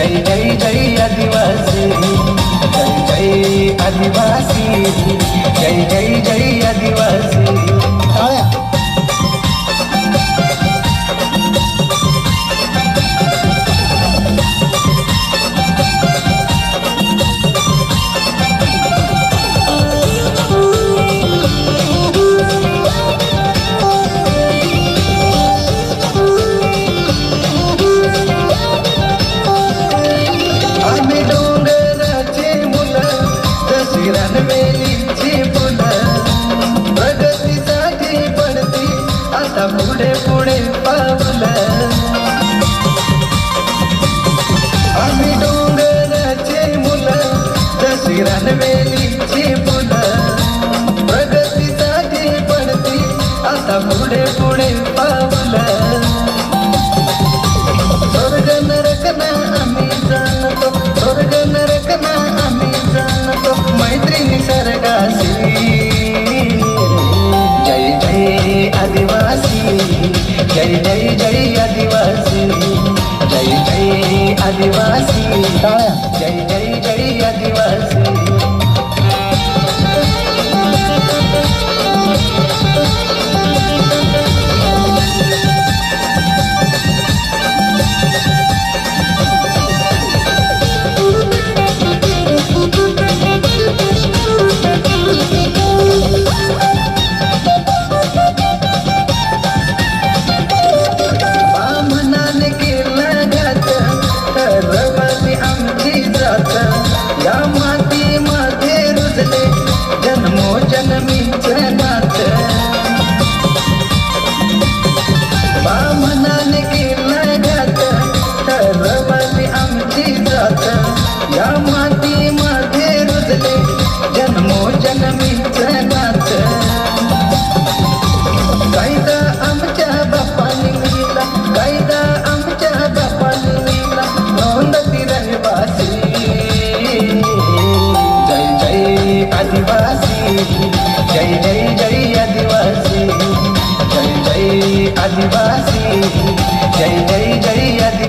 जय जय जय आदिवासी जय जय आदिवासी जय जय जय दसऱ्यान वेलीची फुलं प्रगतीसाठी पडती आता पुढे पुढे पावल स्वर्ग नरक ना आम्ही जाणतो स्वर्ग नरक ना आम्ही जाणतो मैत्रिणी सर्गासी जय जय आदिवासी जय जय जय आदिवासी. जय जय आदिवासी. गर्भवती आमची जात. या माती मध्ये रुजले जन्मो जनमीचे नात.